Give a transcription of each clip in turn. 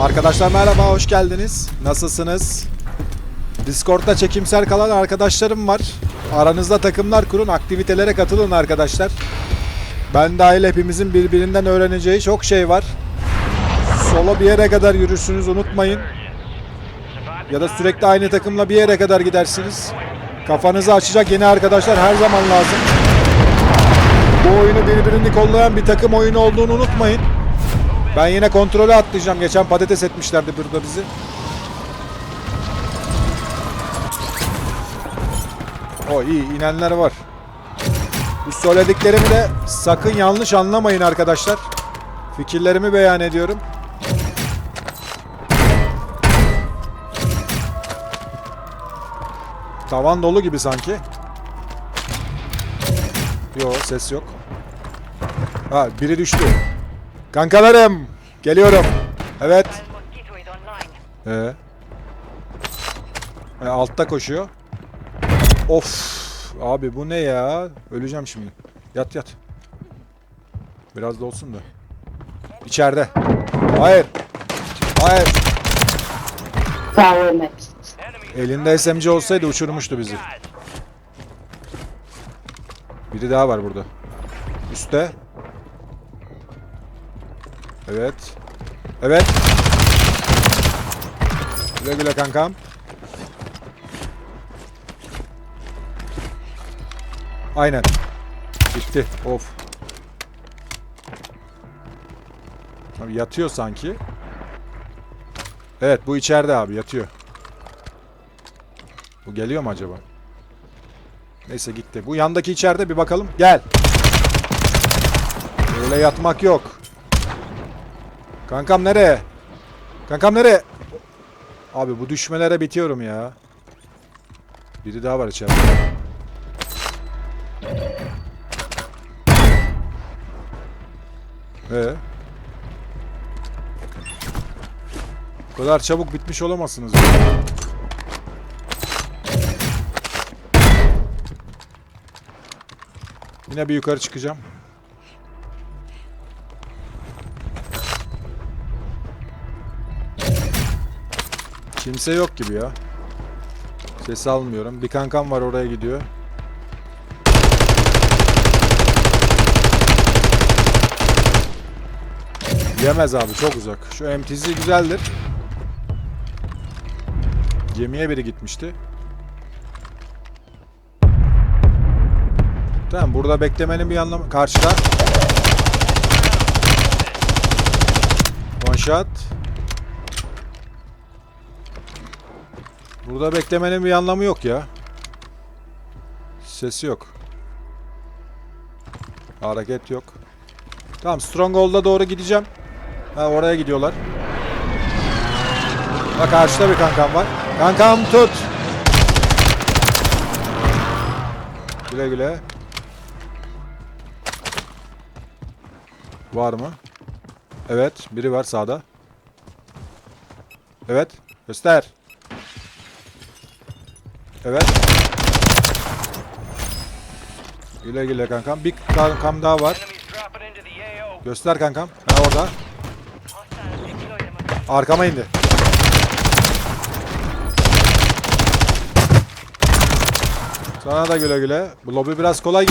Arkadaşlar merhaba, hoş geldiniz. Nasılsınız? Discord'da çekimser kalan arkadaşlarım var. Aranızda takımlar kurun, aktivitelere katılın arkadaşlar. Ben dahil hepimizin birbirinden öğreneceği çok şey var. Sola bir yere kadar yürürsünüz unutmayın. Ya da sürekli aynı takımla bir yere kadar gidersiniz. Kafanızı açacak yeni arkadaşlar her zaman lazım. Bu oyunu birbirini kollayan bir takım oyunu olduğunu unutmayın. Ben yine kontrolü atlayacağım. Geçen patates etmişlerdi burada bizi. O iyi inenler var. Bu söylediklerimi de sakın yanlış anlamayın arkadaşlar. Fikirlerimi beyan ediyorum. Tavan dolu gibi sanki. Yo ses yok. Ha biri düştü. Kankalarım geliyorum. Evet. Ee. E, altta koşuyor. Of. Abi bu ne ya? Öleceğim şimdi. Yat yat. Biraz da olsun da. İçeride. Hayır. Hayır. Elinde SMG olsaydı uçurmuştu bizi. Biri daha var burada. Üste. Evet. Evet. Güle güle kankam. Aynen. Bitti. Of. Abi yatıyor sanki. Evet bu içeride abi yatıyor. Bu geliyor mu acaba? Neyse gitti. Bu yandaki içeride bir bakalım. Gel. Öyle yatmak yok. Kankam nereye? Kankam nereye? Abi bu düşmelere bitiyorum ya. Biri daha var içeride. Ee? Bu kadar çabuk bitmiş olamazsınız. Yine bir yukarı çıkacağım. Kimse yok gibi ya. Ses almıyorum. Bir kankam var oraya gidiyor. Yemez abi çok uzak. Şu MTZ güzeldir. Gemiye biri gitmişti. Tamam burada beklemenin bir anlamı... Karşıda. One shot. Burada beklemenin bir anlamı yok ya. Sesi yok. Hareket yok. Tamam Stronghold'a doğru gideceğim. Ha oraya gidiyorlar. Bak karşıda bir kankam var. Kankam tut. Güle güle. Var mı? Evet. Biri var sağda. Evet. Göster. Evet. Güle güle kankam. Bir kankam daha var. Göster kankam. Ha orada. Arkama indi. Sana da güle güle. Bu lobi biraz kolay.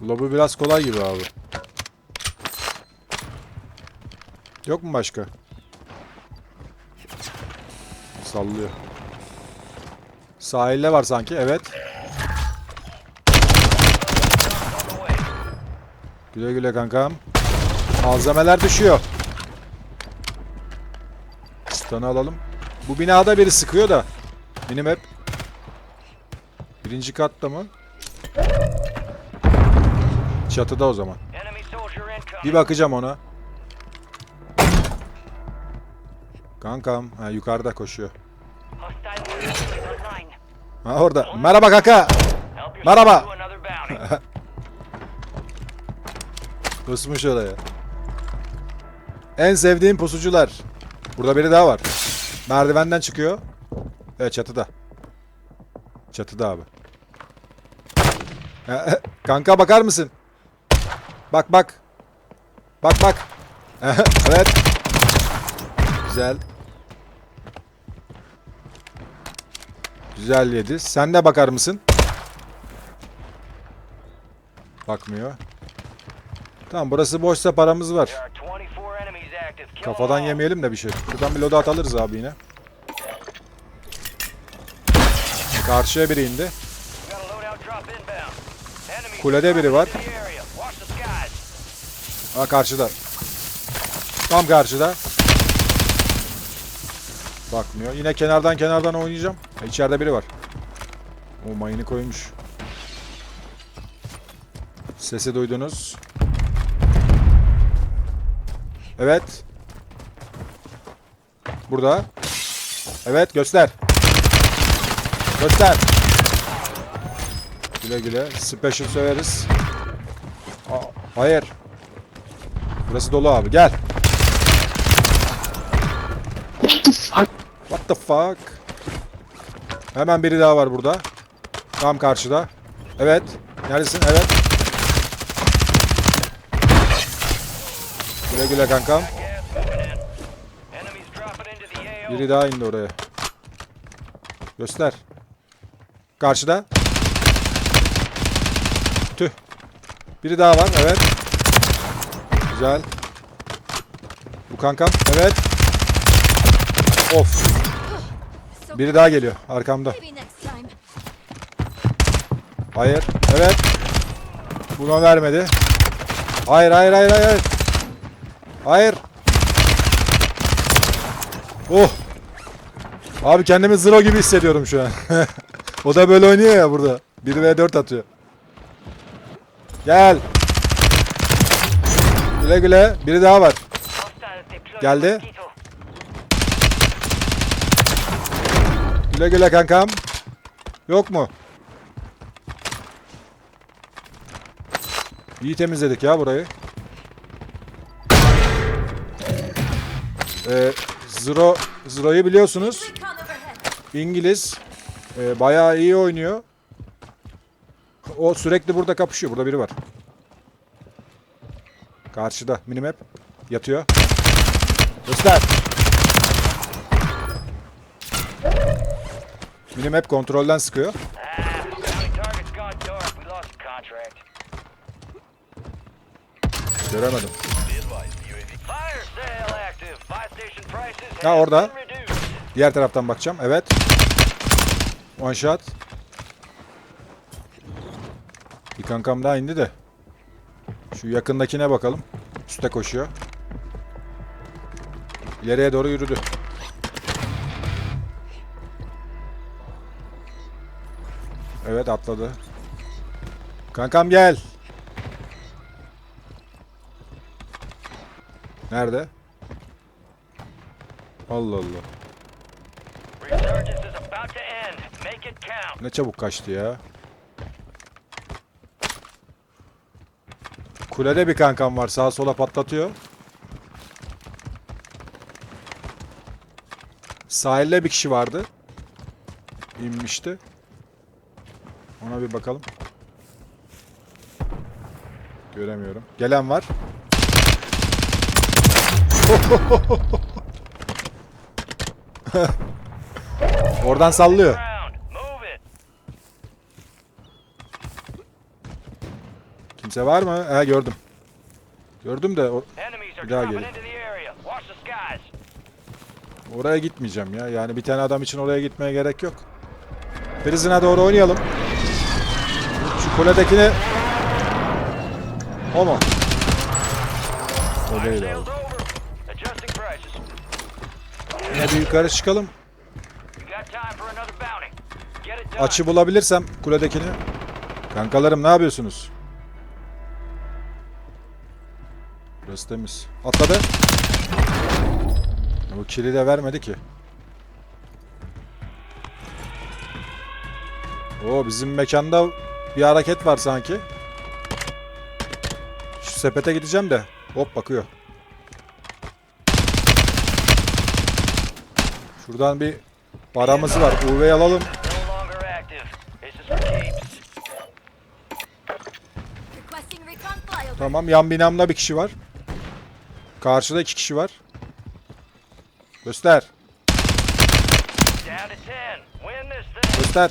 Bu Lobi biraz kolay gibi abi. Yok mu başka? Sallıyor. Sahilde var sanki. Evet. Güle güle kankam. Malzemeler düşüyor. Stun'ı alalım. Bu binada biri sıkıyor da. Minimap. Birinci katta mı? Çatıda o zaman. Bir bakacağım ona. Kankam. Ha, yukarıda koşuyor. Ha orada. Merhaba kaka. Merhaba. Pusmuş oraya. En sevdiğim pusucular. Burada biri daha var. Merdivenden çıkıyor. Evet çatıda. Çatıda abi. Kanka bakar mısın? Bak bak. Bak bak. evet. Güzel. Güzel yedi. Sen de bakar mısın? Bakmıyor. Tamam burası boşsa paramız var. There are 24 enemies active. Kill 'em Kafadan yemeyelim de bir şey. Şuradan bir loadout alırız abi yine. Karşıya biri indi. Kulede biri var. Ha karşıda. Tam karşıda. Bakmıyor. Yine kenardan kenardan oynayacağım. Ha, İçeride biri var. O mayını koymuş. Sesi duydunuz. Evet. Burada. Evet göster. Göster. Güle güle. Special severiz. Aa, hayır. Burası dolu abi. Gel. What the fuck? Hemen biri daha var burada. Tam karşıda. Evet. Neredesin? Evet. Güle güle kankam. Biri daha indi oraya. Göster. Karşıda. Tüh. Biri daha var. Evet. Güzel. Bu kankam. Evet. Of. Biri daha geliyor arkamda. Hayır. Evet. Buna vermedi. Hayır hayır hayır hayır. Hayır. Oh. Abi kendimi zero gibi hissediyorum şu an. o da böyle oynuyor ya burada. 1v4 atıyor. Gel. Güle güle. Biri daha var. Geldi. Güle güle kankam. Yok mu? İyi temizledik ya burayı. Ee, Zero, Zero'yu biliyorsunuz. İngiliz. Ee, bayağı iyi oynuyor. O sürekli burada kapışıyor. Burada biri var. Karşıda. Minimap. Yatıyor. Göster. Minimap kontrolden sıkıyor. Ah, bounty target's gone dark. We Göremedim. Sale active. Buy station prices Ha, orada. Diğer taraftan bakacağım. Evet. One shot. Bir kankam daha indi de. Şu yakındakine bakalım. Üste koşuyor. İleriye doğru yürüdü. Evet atladı. Kankam gel. Nerede? Allah Allah. Ne çabuk kaçtı ya. Kulede bir kankam var. Sağa sola patlatıyor. Sahilde bir kişi vardı. İnmişti. Ona bir bakalım. Göremiyorum. Gelen var. Oradan sallıyor. Kimse var mı? He gördüm. Gördüm de Bir daha gelin. oraya gitmeyeceğim ya. Yani bir tane adam için oraya gitmeye gerek yok. Prison'a doğru oynayalım. Kuledekini... O mu? O değil abi. Yine bir yukarı çıkalım. Açı bulabilirsem kuledekini. Kankalarım ne yapıyorsunuz? Burası temiz. Atladı. Bu kili de vermedi ki. Oo bizim mekanda bir hareket var sanki. Şu sepete gideceğim de. Hop bakıyor. Şuradan bir paramız var. UV'yi alalım. Tamam yan binamda bir kişi var. Karşıda iki kişi var. Göster. Down to 10. Win this thing. Göster.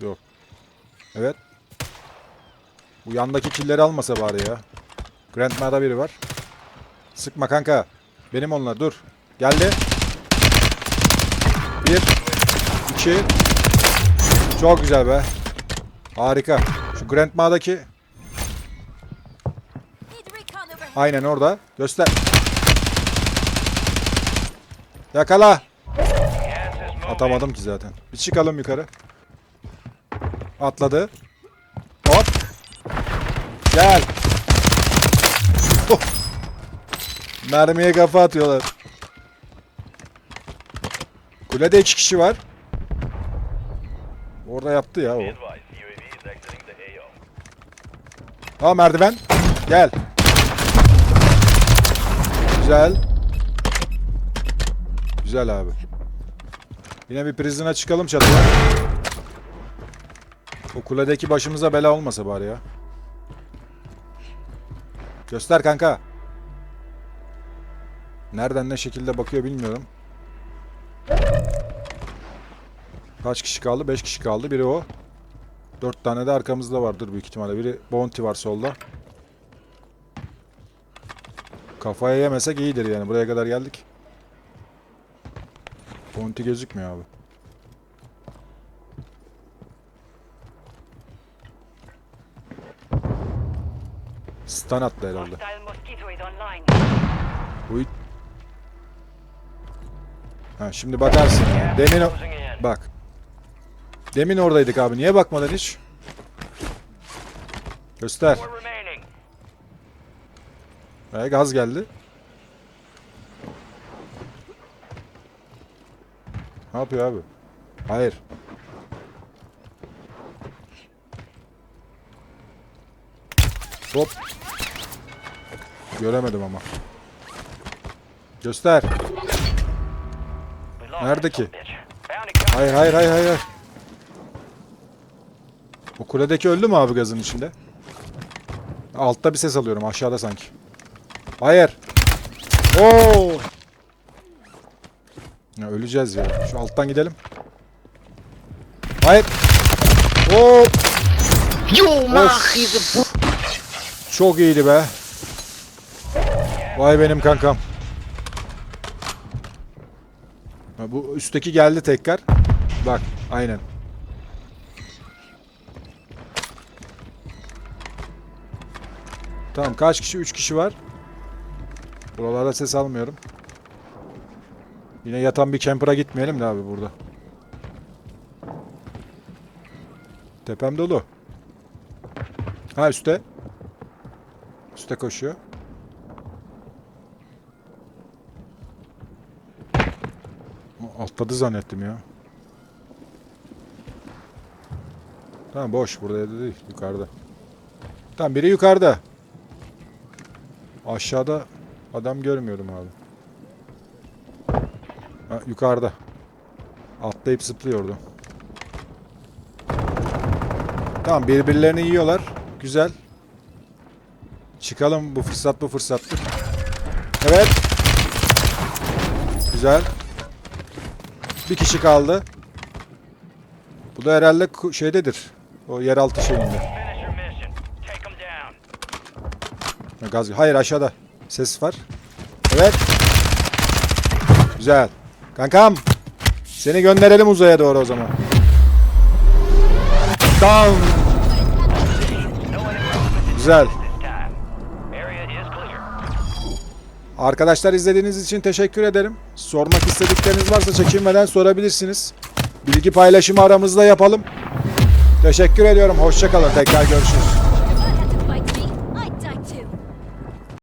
Yok. Evet. Bu yandaki killeri almasa bari ya. Grandma'da biri var. Sıkma kanka. Benim onlar dur. Geldi. Bir. iki. Çok güzel be. Harika. Şu Grandma'daki aynen orada. Göster. Yakala. Atamadım ki zaten. Bir çıkalım yukarı. Atladı. Hop. Gel. Mermiye kafa atıyorlar. Kulede iki kişi var. Orada yaptı ya o. Ha merdiven. Gel. Güzel. Güzel abi. Yine bir prizine çıkalım çatıya. O kuledeki başımıza bela olmasa bari ya. Göster kanka. Nereden ne şekilde bakıyor bilmiyorum. Kaç kişi kaldı? 5 kişi kaldı. Biri o. Dört tane de arkamızda vardır büyük ihtimalle. Biri Bounty var solda. Kafaya yemesek iyidir yani. Buraya kadar geldik. Bounty gözükmüyor abi. Stun attı herhalde. Uy. Ha şimdi bakarsın. Demin o... Bak. Demin oradaydık abi. Niye bakmadın hiç? Göster. Ee, gaz geldi. Ne yapıyor abi? Hayır. Hop. Göremedim ama. Göster. Nerede ki? Hayır hayır hayır hayır. O kuledeki öldü mü abi gazın içinde? Altta bir ses alıyorum aşağıda sanki. Hayır. Oo. Ya öleceğiz ya. Şu alttan gidelim. Hayır. Oo. Of. Çok iyiydi be. Vay benim kankam. Bu üstteki geldi tekrar. Bak aynen. Tamam kaç kişi? 3 kişi var. Buralarda ses almıyorum. Yine yatan bir camper'a gitmeyelim de abi burada. Tepem dolu. Ha üstte. Üste koşuyor. O, Atladı zannettim ya. Tamam boş burada değil yukarıda. Tamam biri yukarıda. Aşağıda adam görmüyorum abi. Ha, yukarıda. Atlayıp zıplıyordu. Tamam birbirlerini yiyorlar. Güzel. Çıkalım bu fırsat bu fırsattır. Evet. Güzel. Bir kişi kaldı. Bu da herhalde şeydedir. O yeraltı şeyinde. Gaz. Hayır aşağıda. Ses var. Evet. Güzel. Kankam. Seni gönderelim uzaya doğru o zaman. Down. Güzel. Arkadaşlar izlediğiniz için teşekkür ederim. Sormak istedikleriniz varsa çekinmeden sorabilirsiniz. Bilgi paylaşımı aramızda yapalım. Teşekkür ediyorum. Hoşçakalın. Tekrar görüşürüz.